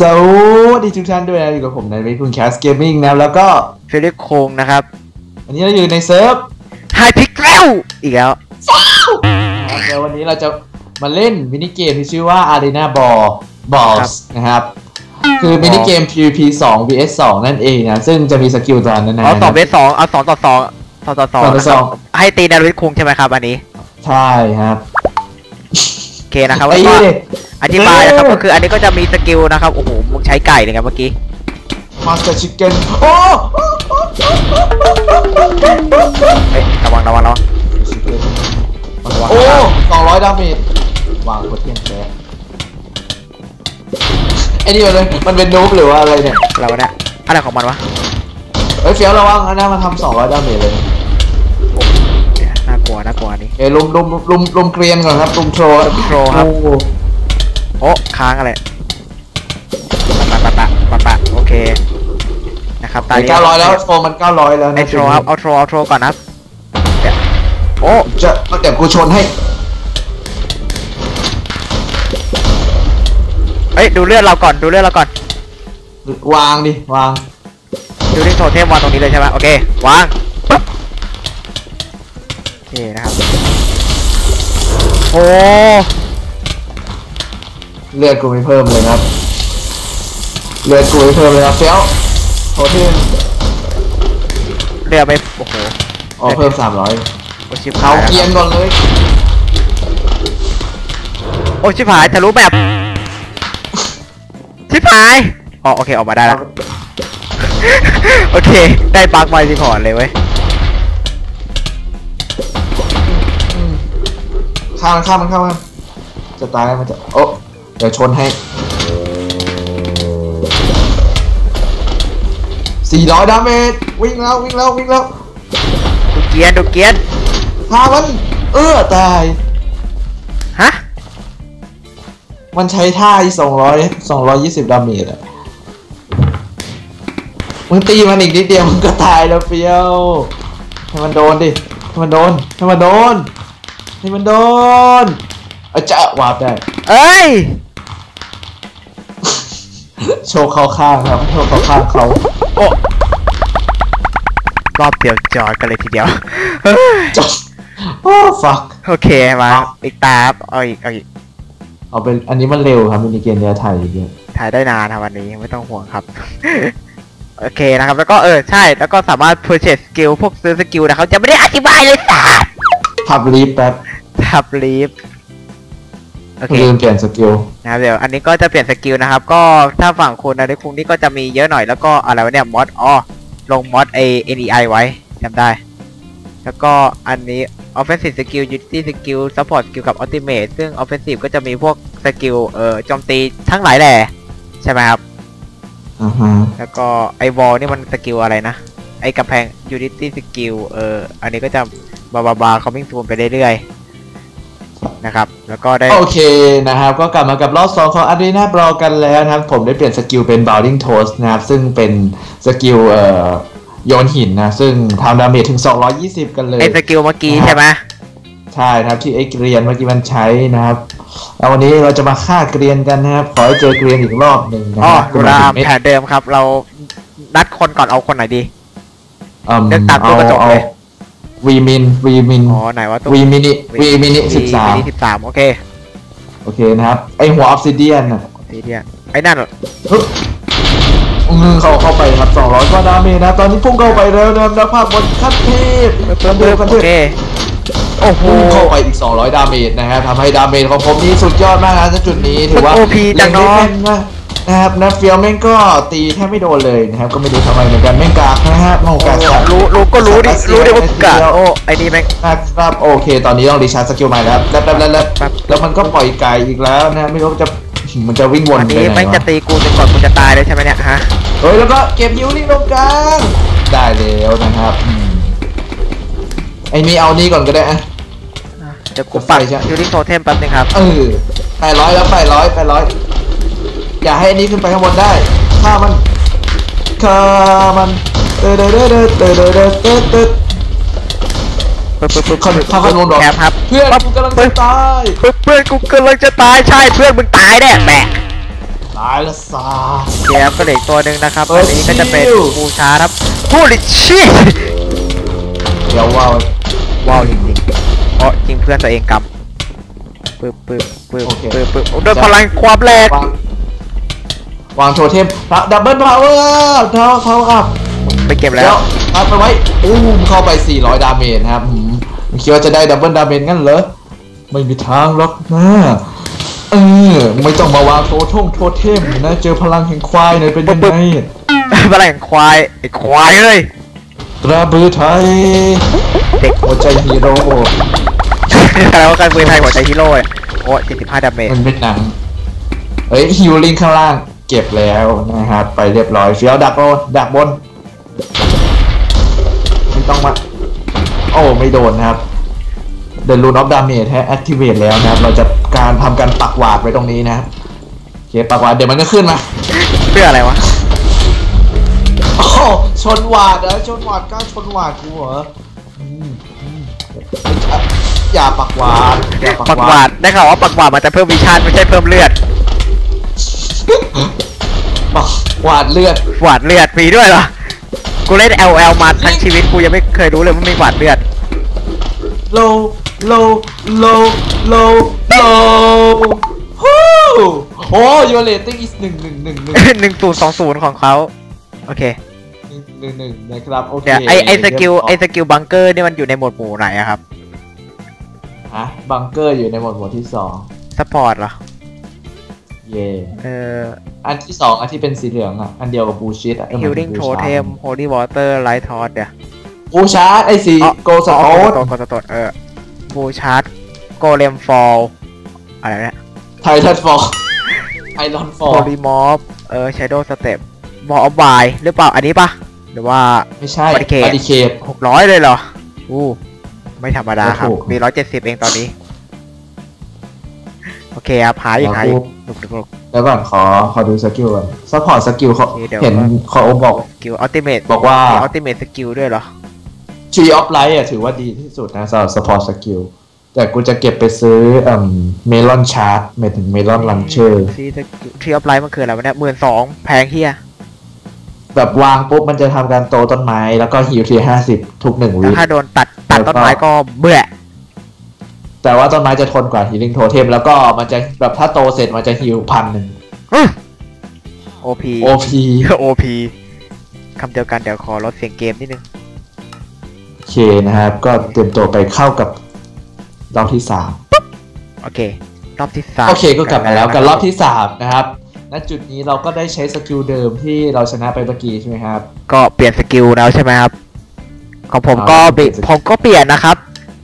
สวัสดีทุกท่านด้วยนะอยู่กับผมในวิคุณแคสเกมมิ่งนะแล้วก็ฟิลิปโคงนะครับ วันนี้เราอยู่ในเซิร์ฟไฮพิกเ l อีกแล้วนะครับเดี๋ยววันนี้เราจะมาเล่นมินิเกมที่ชื่อว่า Arena Ball Balls นะครับ คือมินิเกม PVP 2 vs 2 นั่นเองนะ ซึ่งจะมีสกิลตัวนั้นนะเอาสองเวสสองเอาสองต่อสองสองต่อสองสองต่อนะคสรัอบงให้ตีนาริสคุงใช่ไหมครับอันนี้ ใช่ครับ โอเคนะครับไอ้แล้วก็นี่ อธิบายนะครับเออก็คืออันนี้ก็จะมีสกิลนะครับโอ้โหมึงใช้ไก่เลยครับเมื่อกี้ Master Chicken โอ้เฮ้ยระวังระวังระวังโอ้200ดาเมจวางบนเทียนแท้ไอ้นี่มันเลยมันเป็นนูบหรือว่าอะไรเนี่ยเราเนี่ยอะไรของมันวะเฮ้ยเฟี้ยวระวังอันนั้นมันทำ200ดาเมจเลยน่ากลัวน่ากลัวอันนี้เอ้ยลุมลุมลุมลุมเกรียนก่อนครับลุมโทรโทรครับ โอ้โหโอ้ค้างอะไรปะปะปะปะปะโอเคนะครับตาไอ้นี้เก้าร้อยแล้วโทรมันเก้าร้อยแล้วไอนะโทรครับเอาโทรเอาโทรก่อนนะครับเดี๋ยวโอ้จะเดี๋ยวกูชนให้เฮ้ยดูเลือดเราก่อนดูเลือดเราก่อน วางดิวางดูที่โทเทมวางตรงนี้เลยใช่ไหมโอเควางปึ๊บโอเคนะครับโอ้ เลือดกูไม่เพิ่มเลยนะครับ เลือดกูไม่เพิ่มเลยครับเฟี้ยวโทรที่เรือไปโอ้โหอ๋อเพิ่มสามร้อยโอ้ชิบเขาหายแล้วเกียนก่อนเลย โอ้ชิบหายทะลุแบบชิบหายอ๋อโอเคออกมาได้แล้ว โอเค ได้ปลั๊กไวรีพอร์ตเลยเว้ยอืมข้ามมันข้ามมันข้ามมันจะตายแล้วมันจะโอ้ เดี๋ยวชนให้สี่ร้อยดาเมจวิ่งแล้ววิ่งแล้ววิ่งแล้วดูเกียนดูเกียนฆ่ามันเออตาย ฮะ มันใช้ท่าสองร้อยสองร้อยยี่สิบดาเมจอะมึงตีมันอีกนิดเดียวมึงก็ตายแล้วเฟี้ยวให้มันโดนดิให้มันโดนให้มันโดนให้มันโดนเอาจะวาร์ปได้เอ้ย โชว์เข้าข้างครับ โชว์เข้าข้างเขาโอ้รอบเดียวจอดกันเลยทีเดียวจบโอ้ฟักโอเคมาเอาอีกตาครับเอาอีกเอาอีกเอาเป็นอันนี้มันเร็วครับมินิเกมเนี้ยถ่ายเยอะถ่ายได้นานครับวันนี้ไม่ต้องห่วงครับ โอเคนะครับ แล้วก็เออใช่ แล้วก็สามารถ purchase skill พวกซื้อสกิลนะเขาจะไม่ได้อธิบายเลยสัสพับลีฟแป๊บทับลีฟโอเค ลืมเปลี่ยนสกิลนะครับเดี๋ยวอันนี้ก็จะเปลี่ยนสกิลนะครับ ก็ถ้าฝั่งคุณนะในคุงนี่ก็จะมีเยอะหน่อยแล้วก็อะไรวะเนี่ยมอดอ๋อลงมอด A N E I ไว้จำได้ แล้วก็อันนี้ offensive skill utility skill support skill กับ ultimate ซึ่ง offensive ก็จะมีพวกสกิลเอ่อโจมตีทั้งหลายแหล่ใช่ไหมครับอ่าฮะแล้วก็ไอวอลนี่มันสกิลอะไรนะ ไอกำแพง utility skill เอออันนี้ก็จะบาบาบา coming soon ไปเรื่อยๆ นะครับ แล้วก็ได้ โอเคนะครับ ก็กลับมากับรอบสองของอารีนาบรอกันแล้วนะครับ ผมได้เปลี่ยนสกิลเป็น bounding toast นะครับ ซึ่งเป็นสกิลเอ่อโยนหินนะ ซึ่งทำดาเมจถึง 220 กันเลยไอสกิลเมื่อกี้ใช่ไหมใช่นะครับที่ไอ้เกรียนเมื่อกี้มันใช้นะครับแล้ววันนี้เราจะมาฆ่าเกรียนกันนะครับ ขอให้เจอเกรียนอีกรอบหนึ่งนะอ๋อครับรามไม่แผนเดิมครับ เรานัดคนก่อนเอาคนไหนดีอืมเลือกตามตัวกระจกเลย วีมินวีมินอ๋อไหนว่าตัววีมินิวีมินิสิบสามวีสิบสามโอเคโอเคนะครับ ไอหัวออฟซิเดียนอะทีเดียวไอ้นั่นเหรอฮึบอืมเข้าเข้าไปครับ200กว่าดาเมจนะครับตอนนี้พุ่งเข้าไปแล้วนะครับแล้วภาพบนขั้นเทพขั้นเทพขั้นโอเทพเคโอ้โหพุ่งเข้าไปอีก 200 ดาเมจนะครับทำให้ดาเมจของผมนี่สุดยอดมากนะณจุดนี้ถือว่ามัน OP จังเนอะล่ได้แม่ นะนะครับนะเฟียวแม่งก็ตีแทบไม่โดนเลยนะครับ ก็ไม่รู้ทำไมเหมือนกันแม่งกากนะฮะโง่กากจัด รู้รู้ก็รู้ดิรู้ดิว่ากะโอ้ไอ้นี่แม่ง นะครับโอเค ตอนนี้ต้องรีชาร์จสกิลใหม่แล้วแล้วแล้วแล้วแล้วครับ แล้วมันก็ปล่อยไกลอีกแล้วนะไม่รู้จะมันจะวิ่งวนอันไปนี้ไหนแม่งจะวะตีกูจนกว่ากูจะตายเลยใช่ไหมเนี่ยฮะเฮ้ยแล้วก็เก็บยูริงตรงกลางได้แล้วนะครับอืมไอ้นี่เอานี่ก่อนก็ได้อะ เดี๋ยวกูจะไฟปักใช่ไหมยูริโทเทมแป๊บนึงครับ เออแปดร้อยแล้วแปดร้อยแปดร้อย อย่าให้อันนี้ขึ้นไปข้างบนได้ฆ่ามันฆ่ามันเตอเดอเดอเดอเตอเดอเดอเตอเตอปึ๊บปึ๊บปึ๊บเข้าเข้าเข้าโดนดอกแคปครับเพื่อนกูกำลังจะตายปึ๊บเพื่อนกูกำลังจะตายใช่เพื่อนมึงตายแน่แบะตายละซาเกมก็เหลืออกตัวหนึ่งนะครับเอออันนี้ก็จะเป็นชิวบูชาครับ Holy shit เดี๋ยวว่าวว้าวจริงๆเพราะจริงเพื่อนตัวเองกำปึ๊บปึ๊บปึ๊บโอเคปึ๊บปึ๊บโอ้ด้วยพลังความแรง วางวางโทเทมดับเบิลพาวเวอร์เท่าเท่าอัพไปเก็บแล้แล้ววอัพไปไว้อู้มเข้าไป 400 ดาเมจนะครับหืมมึงคิดว่าจะได้ดับเบิลดาเมจงั้นเหรอ ไม่มีทางหรอกนะเออไม่ต้องมาวางโททงโทเทมนะเจอพลังแห่งควายหน่อยเป็นยังไงพลังแห่งควายไอ้ควายเลยกระบือไทยเด็กหัวใจฮีโร่แล้วาการปืนไทยหัวใจฮีโร่เนี่ยโอ้75ดาเมจมันเป็นหนังเฮ้ยฮิวลิงข้างล่างเก็บแล้วนะครับไปเรียบร้อยเฟี้ยวดักโนดักบนไม่ต้องมาโอ้ไม่โดนนะครับ The Rune of Damage แฮ activate แล้วนะครับ เราจะการทำการปักหวาดไว้ตรงนี้นะครับโอเคปักหวาดเดี๋ยวมันก็ขึ้นมาเพื่ออะไรวะโอ้ชนหวาดเหรอชนหวาดกล้าชนหวาดกูเหรออืมอืมอย่าปักหวาดอย่าปักปักหหวาวาดดได้ข่าวว่าปักหวาดมันจะเพิ่มวิชาไม่ใช่เพิ่มเลือด ปักหวาดเลือด หวาดเลือดมีด้วยเหรอ กูเล่น LL มาทั้งชีวิตกูยังไม่เคยรู้เลยว่ามีหวาดเลือด low low low low low ฮู้โอ้ your rating is หนึ่งหนึ่งหนึ่งหนึ่งหนึ่งศูนย์สองศูนย์ของเขาโอเค หนึ่งหนึ่งนะครับโอเคเดี๋ยวไอไอสกิลเรียบร้ยไอสกิลบังเกอร์นี่มันอยู่ในหมวดหมู่ไหนอะครับ ฮะบังเกอร์อยู่ในหมวดหมู่ที่สอง ซัพพอร์ตเหรอ เย่เออ อันที่สองอันที่เป็นสีเหลืองอะ อันเดียวกับบูชิตอะ Healing Totem Holy Water Light Torch เดี๋ยวบูชาร์ดไอสีโกสโตโตนโตโตเออบูชาร์ดโกเลมฟอลอะไรเนี่ยไททันฟอลไอรอนฟอลโ o ลีมอฟเออ Shadow Step บอลออฟบายหรือเปล่าอันนี้ปะหรือว่าไม่ใช่ Barricade บาริเคดหกร้อยเลยเหรออู้ไม่ธรรมดาครับไม่ถูกมีร้อยเจ็ดสิบเองตอนนี้โอ เคครับหาอีกหาอีกลุกลุกลุก แล้วก่อนขอขอดูสกิลก่อนซัพพอร์ตสกิลเขาโอเคเดี๋ยว เห็นเขาบอกสกิลอัลติเมทบอกว่า มีอัลติเมทสกิลด้วยเหรอ Tree of Light อะถือว่าดีที่สุดนะสำหรับ support skill แต่กูจะเก็บไปซื้อเอ่อเมลอนชาร์ t หมายถึงเมลอนลันเชอร์ซีสกิลทรีออฟไลท์มันคืออะไรวะเนี่ยหมื่นสองแพงเฮียแบบวางปุ๊บมันจะทำการโตต้นไม้ แล้วก็ฮิวทีห้าสิบทุกหนึ่งวิถ้าโดนตัดตัดแล้วก็ต้นไม้ก็เบื่อ แต่ว่าต้นไม้จะทนกว่า healing totem แล้วก็มันจะแบบถ้าโตเสร็จมันจะฮิวพันหนึ่งโอพี OP โอพีคำเดียวกันเดี๋ยวขอลดเสียงเกมนิดนึง โอเคนะครับ ก็เตรียมตัวไปเข้ากับรอบที่สามโอเค รอบที่สามโอเคก็กลับมาแล้วกับรอบที่สามนะครับณจุดนี้เราก็ได้ใช้สกิลเดิมที่เราชนะไปเมื่อกี้ใช่ไหมครับ ก็เปลี่ยนสกิลแล้วใช่ไหมครับ ของผมอ่าก็เปลี่ยนสกิลผมก็เปลี่ยนนะครับ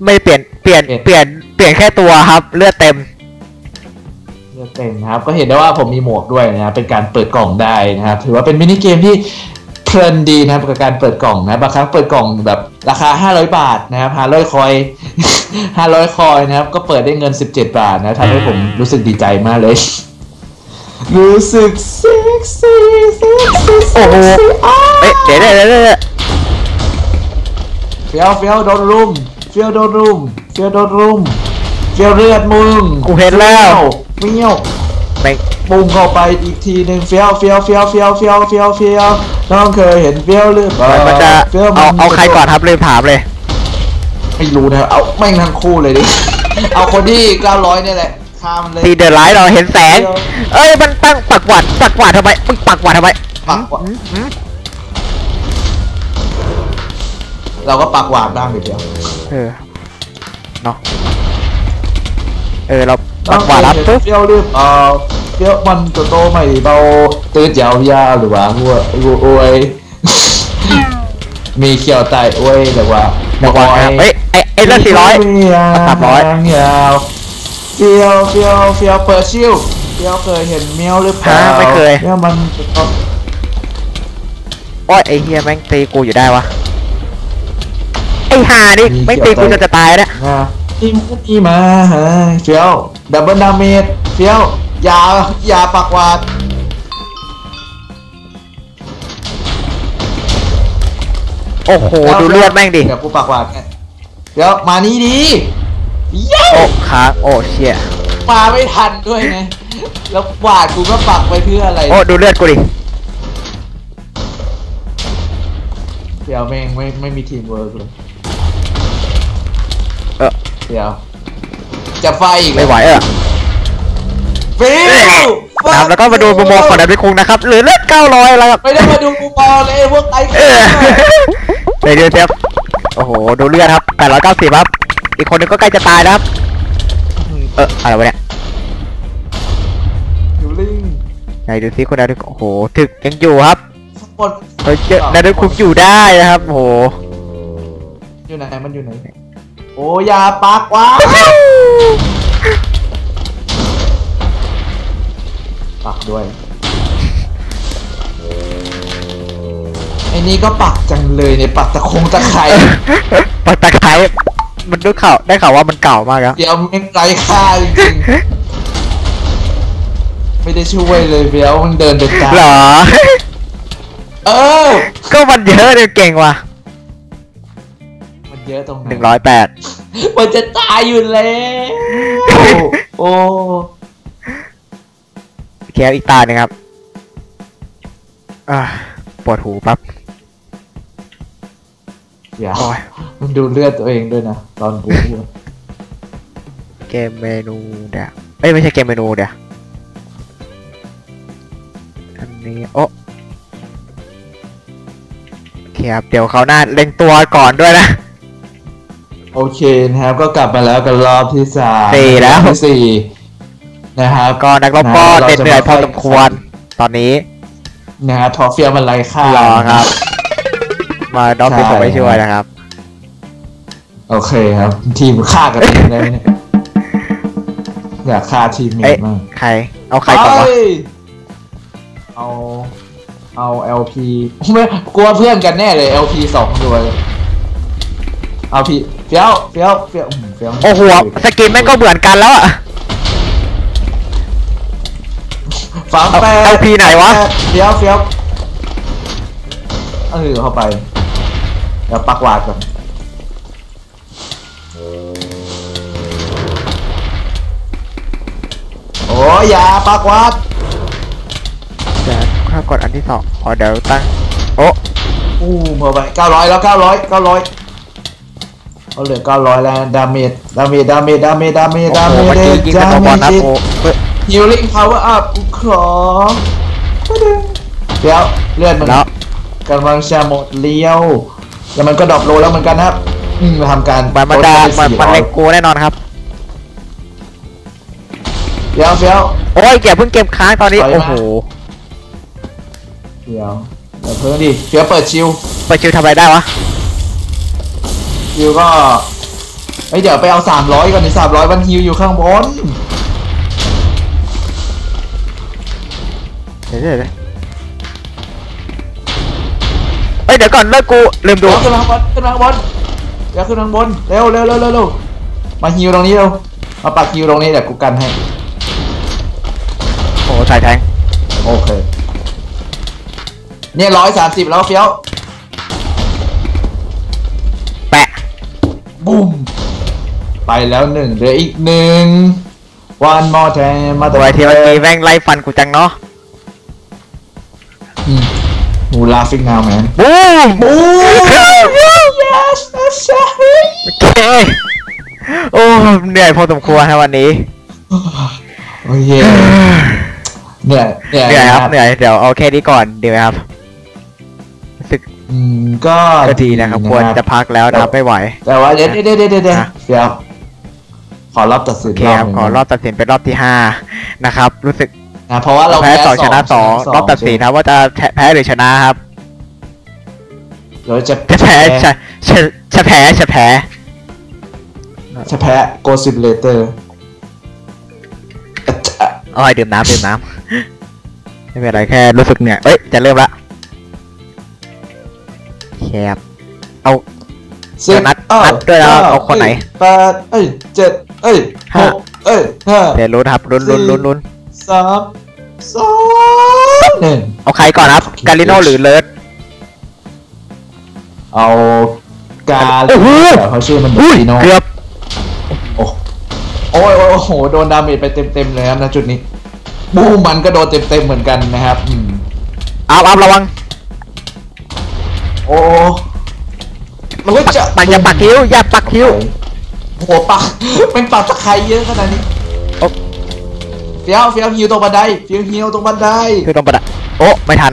ไม่เปลี่ยนเปลี่ยนเปลี่ยนเปลี่ยนเปลี่ยนแค่ตัวครับ เลือดเต็ม เลือกเต็มนะครับ ก็เห็นได้ว่าผมมีหมวกด้วยนะครับเป็นการเปิดกล่องได้นะครับ ถือว่าเป็นมินิเกมที่เพลินดีนะครับกับการเปิดกล่องนะบางครั้งเปิดกล่องแบบราคา 500 บาทนะครับ500คอย500คอยนะครับ ก็เปิดได้เงิน 17 บาทนะทำให้ผมรู้สึกดีใจมากเลย รู้สึกเซ็กซี่เซ็กซี่โอ้โหเอ้ยเดี๋ยวเดี๋ยวเดี๋ยวเดี๋ยวเฟี้ยวเฟี้ยวโดนรุมเฟี้ยวโดนรุมเฟี้ยวโดนรุม เฟี้ยวเลือดมึงกูเห็นแล้ว เฟี้ยวแม่งปุ่มเข้าไปอีกทีหนึ่งเฟี้ยวเฟี้ยวเฟี้ยวเฟี้ยวเฟี้ยวเฟี้ยวเฟี้ยวน้องเคยเห็นเฟี้ยวหรือเปล่ามันจะฟี้ยวเอาเอาใครก่อนครับลืมถามเลย ไม่รู้นะเอาแม่งทั้งคู่เลยดิ เอาคนที่900เนี่ยแหละฆ่ามันเลยตีเดอร์ไลท์เราเห็นแสงเดี๋ยวเอ้ยมันตั้งปักหวัดปักหวัดทำไมมึงปักหวัดทำไมปักหวัดหืมหืมเราก็ปักหวาดบ้างเดียวเออเนาะ เออเราปักหวัดรับน้องเคยเห็นปุ๊บเฟี้ยวหรือเปล่าเฟี้ยวมันจะโตไม่เบาตื้อยาวๆหรือว่าหัวหัวโอ้ยมีเขียวไตโอ้ยแต่ว่าเดี๋ยวก่อนครับเอ้ยไอไอเลือดสี่ร้อยสามร้อยยวเฟียวเฟียวเฟียวเปิดชิวเฟียวเคยเห็นเมียวหรือเปล่าไม่เคยเมียวมันจะต้องโอ้ยไอเฮียแม่งตีกูอยู่ได้วะไอห่านี่แม่ตีกูจนจะตายแล้วนะ ที่มาที่มาฮะเฟียวดับเบิลดาเมจเฟียวอย่าอย่าปักหวาดโอ้โห ดูเลือดแม่งดิ เดี๋ยวกูปักหวาดให้เดี๋ยวมานี่ดีเย้โอ้ค้างโอ้เชี่ยโมาไม่ทันด้วยนะแล้วหวาดกูก็ปักไปเพื่ออะไร โอ้ดูเลือดกูดิ เดี๋ยวแม่งไม่ไม่มีทีมเวิร์กเลย เออเดี๋ยว จะไฟอีกไม่ไหวเออฟิวนะครับแล้วก็มาดูมุมมองของดับเบิลคุงนะครับเหลือเลือด900แล้วครับไม่ได้มาดูกูบอลเลยไอ้พวกไอ้เออเดี๋ยวดูเซฟโอ้โหดูเลือดครับ890ครับ อีกคนนึงก็ใกล้จะตายแล้วครับ เอออะไรวะเนี่ยอยู่ลิงไหนดูซิคนนั้นโอ้โหถึกยังอยู่ครับข้างบนเฮ้ยเจอดับเบิลคุงอยู่ได้นะครับโอ้โหอยู่ไหนมันอยู่ไหนโอ้ยาปากว้าปักด้วย ไอ้นี่ก็ปักจังเลยในยปักตะคงตะไคร้ปักตะไคร้มันได้ข่าวได้ข่าวว่ามันเก่ามากครับเดี๋ยวแม่งไร้ค่าจริงๆไม่ได้ช่วยเลยเบียวมันเดินไปตามเหรอ เออ ก็มันเยอะเลยเก่งว่ะมัน เยอะตรงไหนหนึ่งร้อยแปดมันจะตายอยู่แล้วโอ้แค่อีกตาหนึ่งครับอ่าปวดหูปั๊บเดี๋ยวโอ้ยมันดูเลือดตัวเองด้วยนะ ตอนบู๊อะเกมเมนูเดี๋ยวเอ้ยไม่ใช่เกมเมนูเดี๋ยวอันนี้โอ้โอเคครับ เดี๋ยวเขาวหน้าเล็งตัวก่อนด้วยนะ โอเคนะครับ ก็กลับมาแล้วกันรอบที่สามสี่แล้ว รอบที่สี่นะครับก็นักรบก็นะเราเหน็ดจะเหนื่อยมาพอค่อยสมควร ตอนนี้นะครับทอเฟียมันไร้ค่ารอครับ มาดอมที่ผมไม่ช่วยนะครับ โอเคครับ ทีมฆ่ากันเองได้ไหมเนี่ยอยากฆ่าทีมเมเอ๊ะทมากใคร เอาใครก่อนวะเอ้ยเอาเอา LP ไม่กลัวเพื่อนกันแน่เลย LP สองตัวเลย เอาพี่เฟี้ยวเฟี้ยวเฟี้ยวอืมเฟี้ยวโอ้โหสกินแม่งก็เหมือนกันแล้วอะฝังแปดเอา LP ไหนวะ เฟี้ยวเฟี้ยวเออเข้าไปเดี๋ยวปักหวาดก่อนโอ้ยอย่าปักหวาดเดี๋ยวข้ากดอันที่สองอ๋อเดี๋ยวตั้งโอ้อู้พอไปเก้าร้อยแล้วเก้าร้อยเก้าร้อย เอาเหลือเก้าร้อยแล้วดาเมจดาเมจดาเมจดาเมจดาเมจโอ้ดาโหเมจเมื่อกี้ยิงเป็นบอลนะโอ้เฮ้ยฮิลลิ่งพาวเวอร์อัพกูขอเดี๋ยวเลือดมันแล้วกำลังจะหมดเลี้ยวแล้วมันก็ดรอปโลแล้วเหมือนกันนะครับอืมทำการมันมันจะลดมันไปมัน400เล็งกูแน่นอนครับเดี๋ยวเดี๋ยวโอ้ยอย่าเพิ่งเกมค้างตอนนี้ถอยมาโอ้โหเดี๋ยวเดี๋ยวเพิ่งดิเดี๋ยวเปิดชิวไปชิวทำอะไรได้วะ ชิวก็เฮ้ยเดี๋ยวไปเอาสามร้อยก่อนดิสามร้อยมันฮิวอยู่ข้างบนเดี๋ยวเดี๋ยวเดี๋ยวเอ้ยเดี๋ยวก่อนเลิกกูลืมดูเดี๋ยวขึ้นมาข้างบนขึ้นมาข้างบนเดี๋ยวขึ้นมาข้างบนเร็วเร็วเร็วเร็วเร็วมาฮิวตรงนี้เร็วมาปักฮิวตรงนี้เดี๋ยวกูกันให้โอ้โหสายแทงโอเคเนี่ยร้อยสามสิบแล้วเฟี้ยว บุ้มไปแล้วหนึ่งเหลืออีกหนึ่ง one more time มาตัวไอทีเมื่อกี้แม่งไล่ฟันกูจังเนาะหมู laughing now man บูมบู yes I'm sorry โอเคโอ้เหนื่อยพอสมควรครับวันนี้โอเคเหนื่อยเหนื่อยเหนื่อยครับนะเหนื่อยเดี๋ยวเอาแค่นี้ก่อนดีไหมครับรู้ สึกอืมก็ก็ดีนะครับควรจะพักแล้วนะครับไม่ไหว แต่ว่าเดี๋ยวเดี๋ยวเดี๋ยวเดี๋ยวเดี๋ยวอะเดี๋ยวขอรอบตัดสิโอนเคครับหนึ่งขอรอบตัดสินเป็นรอบที่ห้านะครับ รู้สึกนะเพราะว่าเราแพ้สองชนะสองชรอบตัดสินนะครับว่าจะแพ้หรือชนะครับเราจะจะแพ้จะจะจะแพ้จะแพ้จะแพ้ Go Simulator อะจะเอาให้ดื่มน้ำดื่มน้ำไม่เป็นไรแค่รู้สึกเหนื่อยเอ้ยจะเริ่มละ แคบเอาสิบนัดอ้นัดด้วยนะก้เอาคนไหนแปดเอ้ยเจ็ดเอ้ยหห้ากเอ้ยห้าเดี๋ยวลุ้นครับลุ้นลุ้นลุ้นลุ้นสามสองหนึ่งเอาใครก่อนครับกาลิโนหรือเลิศเอากาโอ้โหเดี๋ยวเขาชื่อมันอุ้ยดีโนเกือบโอ้โอ้ยโอ้ยโอ้โหโดนดาเมจไปเต็มๆเลยครับณจุดนี้บูมมันก็โดนเต็มๆเหมือนกันนะครับอืมอัพอัพระวัง โอ้มันก็จะปักอย่าปักคิ้วอย่าปักคิ้วโอ้โหปักเป็นปักตะไคร้เยอะขนาดนี้โอ๊ะเฟี้ยวเฟี้ยวฮิวตรงบันไดเฟี้ยวฮิวตรงบันไดคือตรงประดับโอ้ไม่ทัน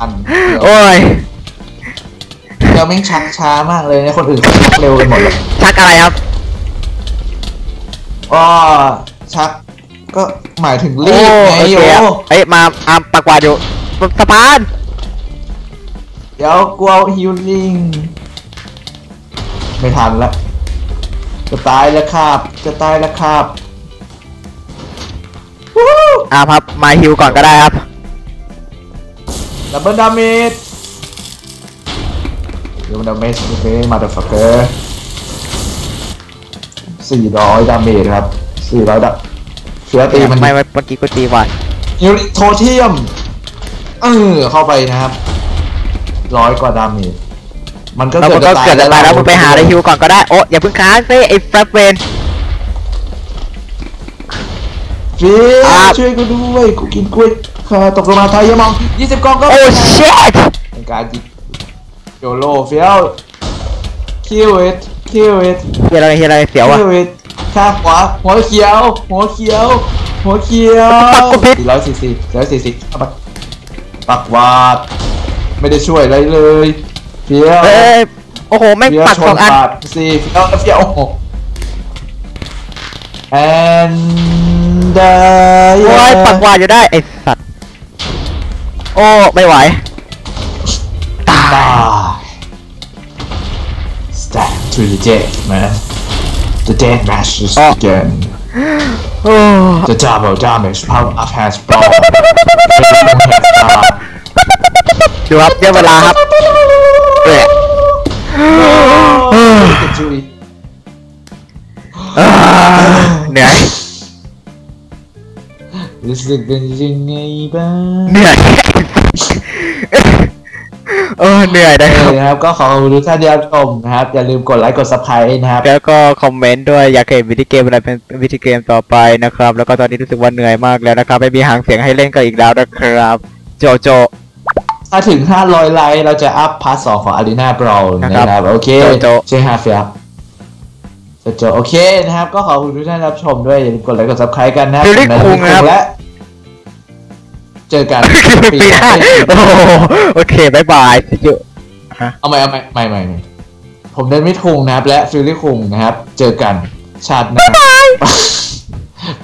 อันโอ้ยเฟี้ยวแม่งชักช้ามากเลยเนี่ยคนอื่นเขาชักเร็วกันหมดเลยชักอะไรครับอ๋อชักก็หมายถึงรีโอ้บไงโอเคโอ้ครับเอ้ยมาอาปักกวาดอยู่สะพาน เดี๋ยวกลัวฮิวลิงไม่ทันละจะตายแล้วครับ จะตายแล้วครับวู้อ่าครับมาฮิวก่อนก็ได้ครับดับเบิลดาเมจดับเบิลดาเมจโอเคมาเดอะฟักเกอร์สี่ร้อยดาเมจครับสี่ร้อยดาเฟียตีมันไม่ไม่เมื่อกี้กูตีว่ะยูริโทเทียมเออเข้าไปนะครับ ร้อยกว่าดาเมจมันก็เราเกิดก็จะตายเกิดอะไรแล้วมึงไปหาอะไรฮิวก่อนก็ได้โอ้อย่าเพิ่งค้างซิไอ้แฟรเวนฟีอะช่วยกูด้วยกูกินกล้วยค่ะตกลงมาไทยยามองยี่สิบกล่องก็โอ้ชิตเป็นการยิงโยโลเฟียวคิวอิทคิวอิทเฮียอะไรเฮียอะไรเสียวอะคิวอิทข้างขวาหัวเขียวหัวเขียวหัวเขียวปักกูผิดสี่ร้อยสี่สิบร้อยสี่สิบเอาไปปักวาด ไม่ได้ช่วยอะไรเลยเฟียวเอ้ยโอ้โหไม่งเฟียวปักชสอนงอันปาดสี่เฟียวเฟียวโอ้โห and โอ้ยปักวาดอยู่ได้ไอ้สัตว์โอ้ไม่ไหวตาย Die. Stand to the death, man. The death matches Oh. begin. โอ้ The double damage power up has brought. Everyone has died. ดูครับเดี๋ยวเวลาครับเอ้ย Oh, look at Julie. อ่าเหนื่อยรู้สึกเป็นยังไงบ้างเหนื่อยเออเหนื่อยนะเอครับอนะครับ ก็ขอขอบคุณทุกท่านที่รับชมนะครับ อย่าลืมกดไลค์กด subscribe นะครับ แล้วก็คอมเมนต์ด้วยอยากเห็นวิดีเกมอะไรเป็นวิดีเกมต่อไปนะครับ แล้วก็ตอนนี้รู้สึกว่าเหนื่อยมากแล้วนะครับไม่มีหางเสียงให้เล่นกันอีกแล้วนะครับ โจโจ ถ้าถึง 500 ไลค์เราจะอัพพาร์ทสองของ Arena Brawl นะครับนะครับ โอเคโจโจช่วยฮาเฟียโจโจโอเคนะครับ ก็ขอบคุณทุกท่านรับชมด้วย อย่าลืมกดไลค์กด subscribe กันนะครับฟิลลิ่งผมคุงนะครับและ เจอกันปีหน้าโอ้โหโอเคบายบายจุเอาใหม่เอาใหม่ใหม่ใหม่ใหม่ผมเดินไม่ทุงนะครับ และฟิลลิ่งคุงนะครับ เจอกันชาติหน้า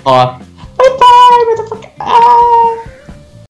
พอ บายบายไม่ต้องประกาศ